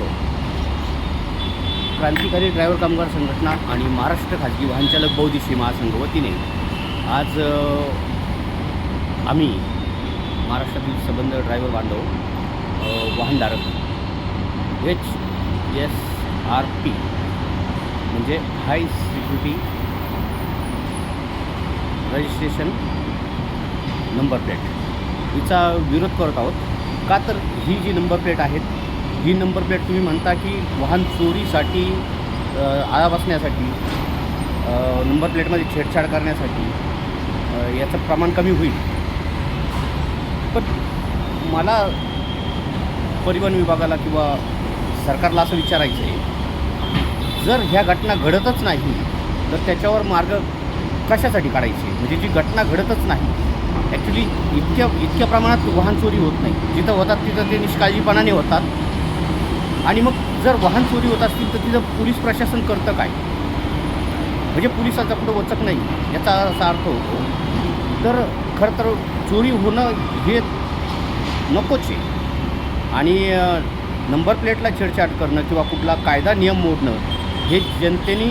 हो क्रांतिकारी ड्रायव्हर कामगार संघटना आणि महाराष्ट्र खाजगी वाहनचालक बौद्धिशी महासंघ वतीने आज आम्ही महाराष्ट्रातील संबंध ड्रायव्हर बांधव वाहनधारक एच एस आर पी म्हणजे high security registration number plate हिचा विरोध करत आहोत. का तर ही जी नंबर प्लेट आहेत ही नंबर प्लेट तुम्ही म्हणता की वाहन चोरीसाठी आळा बसण्यासाठी नंबर प्लेटमध्ये छेडछाड करण्यासाठी याचं प्रमाण कमी होईल. पण मला परिवहन विभागाला किंवा सरकारला असं विचारायचं आहे जर ह्या घटना घडतच नाही तर त्याच्यावर मार्ग कशासाठी काढायचे? म्हणजे जी घटना घडतच नाही ॲक्च्युली इतक्या इतक्या प्रमाणात वाहन चोरी होत नाही. जिथं होतात तिथं ते निष्काळजीपणाने होतात. आणि मग जर वाहन चोरी होत असतील तर तिथं पोलीस प्रशासन करतं काय? म्हणजे पोलिसाचा कुठं वचक नाही याचा असा अर्थ होतो. तर खरं तर चोरी होणं हे नकोच आहे. आणि नंबर प्लेटला छेडछाड करणं किंवा कुठला कायदा नियम मोडणं हे जनतेने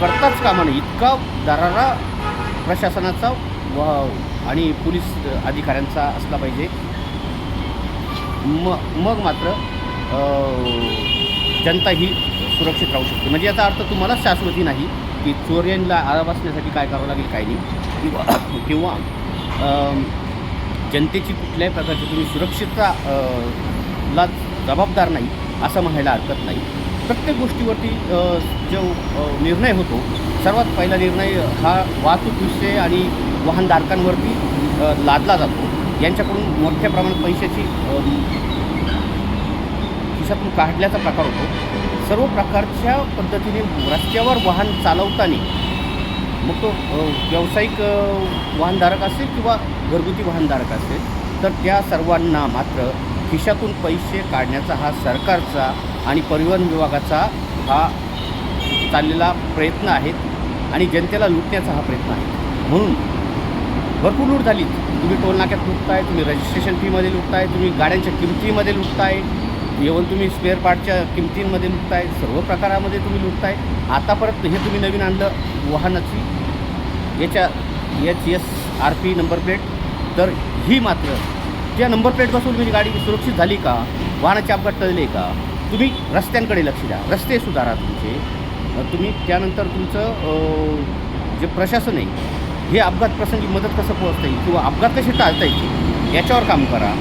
करताच कामा नये इतका दरारा प्रशासनाचा व आणि पोलीस अधिकाऱ्यांचा असला पाहिजे. म मग मात्र जनता ही सुरक्षित राहू शकते. म्हणजे याचा अर्थ तुम्हाला शाश्वती नाही की चोऱ्यांना आळा बसण्यासाठी काय करावं लागेल काय नाही. किंवा किंवा जनतेची कुठल्याही प्रकारची तुम्ही सुरक्षितता ला जबाबदार नाही असं म्हणायला हरकत नाही. प्रत्येक गोष्टीवरती जो निर्णय होतो सर्वात पहिला निर्णय हा वाहतूक विषय आणि वाहनधारकांवरती लादला जातो. यांच्याकडून मोठ्या प्रमाणात पैशाची अम, खिशातून काढल्याचा प्रकार होतो. सर्व प्रकारच्या पद्धतीने रस्त्यावर वाहन चालवताना मग तो व्यावसायिक वाहनधारक असेल किंवा घरगुती वाहनधारक असेल तर त्या सर्वांना मात्र खिशातून पैसे काढण्याचा हा सरकारचा आणि परिवहन विभागाचा हा चाललेला प्रयत्न आहे आणि जनतेला लुटण्याचा हा प्रयत्न आहे. म्हणून भरपूर लूट झाली. तुम्ही टोल नाक्यात लुटताय तुम्ही रजिस्ट्रेशन फीमध्ये लुटताय तुम्ही गाड्यांच्या किमतीमध्ये लुटताय इवन तुम्ही स्पेअर पार्टच्या किमतींमध्ये लुटताय सर्व प्रकारामध्ये तुम्ही लुटताय. आता परत हे तुम्ही नवीन आणलं वाहनाची. याच्या H S R P number plate तर ही मात्र त्या नंबर प्लेट तुम्ही म्हणजे गाडी सुरक्षित झाली का? वाहनाचे अपघात टळले का? तुम्ही रस्त्यांकडे लक्ष द्या. रस्ते सुधारा तुमचे. तुम्ही त्यानंतर तुमचं जे प्रशासन आहे हे अपघात प्रसंगी मदत कसं पोहोचता येईल? किंवा अपघात कसे टाळता येतील? याच्यावर काम करा.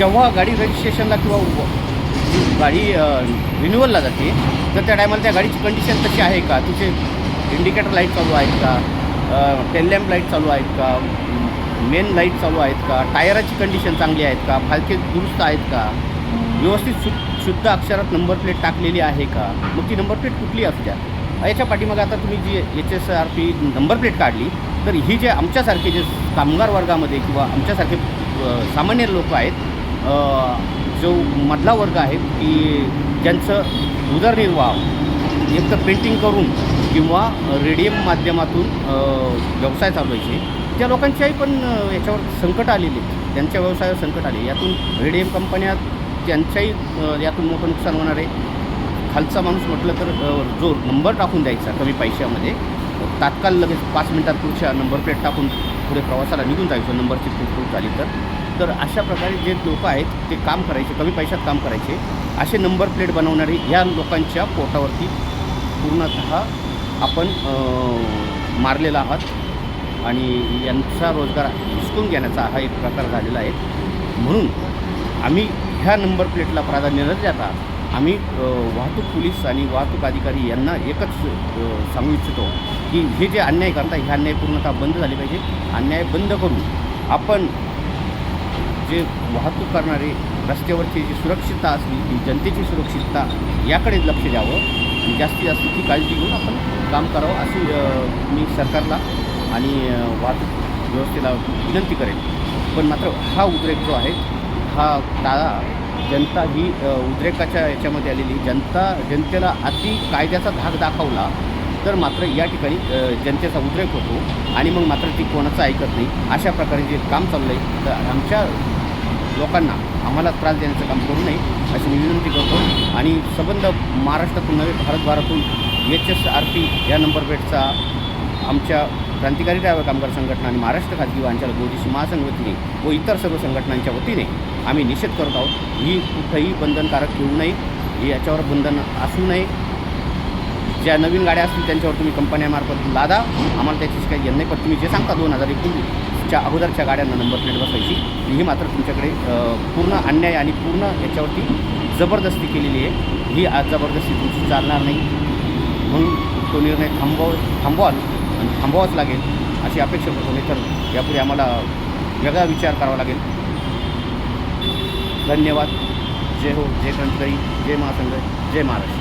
जेव्हा गाडी रजिस्ट्रेशनला किंवा गाडी रिन्युअलला जाते तर त्या टायमाला त्या गाडीची कंडिशन तशी आहे का? तिचे इंडिकेटर लाइट चालू आहेत का? टेल लॅम्प लाइट चालू आहेत का? मेन लाइट चालू आहेत का? टायराची कंडिशन चांगली आहेत का? फालके दुरुस्त आहेत का? व्यवस्थित शु शुद्ध अक्षरात नंबर प्लेट टाकलेली आहे का? मग ती नंबर प्लेट कुठली असत्या याच्या पाठीमागे आता तुम्ही जी H S R P number plate काढली तर ही जे आमच्यासारखे जे कामगार वर्गामध्ये किंवा आमच्यासारखे सामान्य लोक आहेत जो मधला वर्ग आहे की ज्यांचं उदरनिर्वाह एक तर पेंटिंग करून किंवा रेडियम माध्यमातून व्यवसाय चालवायचे त्या लोकांच्याही पण याच्यावर संकट आलेले त्यांच्या व्यवसायावर संकट आले यातून रेडियम कंपन्या त्यांच्याही यातून मोठं नुकसान होणार आहे. खालचा माणूस म्हटलं तर जो नंबर टाकून द्यायचा कमी पैशामध्ये तात्काळ लगेच पाच मिनटात पुढच्या नंबर प्लेट टाकून पुढे प्रवासाला निघून जायचं. नंबरची प्लेट झाली तर. तर अशा प्रकारे जे लोक आहेत ते काम करायचे कमी पैशात काम करायचे असे नंबर प्लेट बनवणारे ह्या लोकांच्या पोटावरती पूर्णतः आपण मारलेला आहात. आणि यांचा रोजगार हिसकून घेण्याचा हा एक प्रकार झालेला आहे. म्हणून आम्ही ह्या नंबर प्लेटला प्राधान्य न देता आम्ही वाहतूक पोलीस आणि वाहतूक अधिकारी यांना एकच सांगू इच्छितो की हे जे अन्याय करता हे अन्याय पूर्णतः बंद झाले पाहिजे. अन्याय बंद करून आपण जे वाहतूक करणारे रस्त्यावरची जी सुरक्षितता असली ती जनतेची सुरक्षितता याकडे लक्ष द्यावं. आणि जास्तीत जास्त ती काळजी घेऊन आपण काम करावं अशी मी सरकारला आणि वाहतूक व्यवस्थेला विनंती करेन. पण मात्र हा उद्रेक जो आहे हा टाळा जनता ही उद्रेकाच्या याच्यामध्ये आलेली. जनता जनतेला अति कायद्याचा धाक दाखवला तर मात्र या ठिकाणी जनतेचा उद्रेक होतो. आणि मग मात्र ती कोणाचं ऐकत नाही. अशा प्रकारे जे काम चाललं आहे तर आमच्या लोकांना आम्हाला त्रास देण्याचं काम करू नये अशी मी विनंती करतो. आणि संबंध महाराष्ट्रातून नव्हे भारतभरातून एच एस आर पी या नंबर प्लेटचा आमच्या क्रांतिकारी ड्रायव्हर कामगार संघटना आणि महाराष्ट्र खाजगी वाहनचालक गोदीशी महासंघ वतीने व इतर सर्व संघटनांच्या वतीने आम्ही निषेध करत आहोत. ही कुठंही बंधनकारक ठेवू नये ही याच्यावर बंधन असू नये. ज्या नवीन गाड्या असतील त्यांच्यावर तुम्ही कंपन्यामार्फत लादा. आम्हाला त्याची काही येत नाही पण तुम्ही जे सांगता दोन हजार च्या अगोदरच्या गाड्यांना नंबर प्लेट बसवायची. ही मात्र तुमच्याकडे पूर्ण अन्याय आणि पूर्ण याच्यावरती जबरदस्ती केलेली आहे. ही आज जबरदस्ती तुमची चालणार नाही. म्हणून तो निर्णय थांबव थांबवाल आणि थांबवाच लागेल अशी अपेक्षा करतो. नाही तर यापुढे आम्हाला वेगळा विचार करावा लागेल. धन्यवाद. जय हो जय क्रांतिकारी जय महासंघ जय महाराष्ट्र.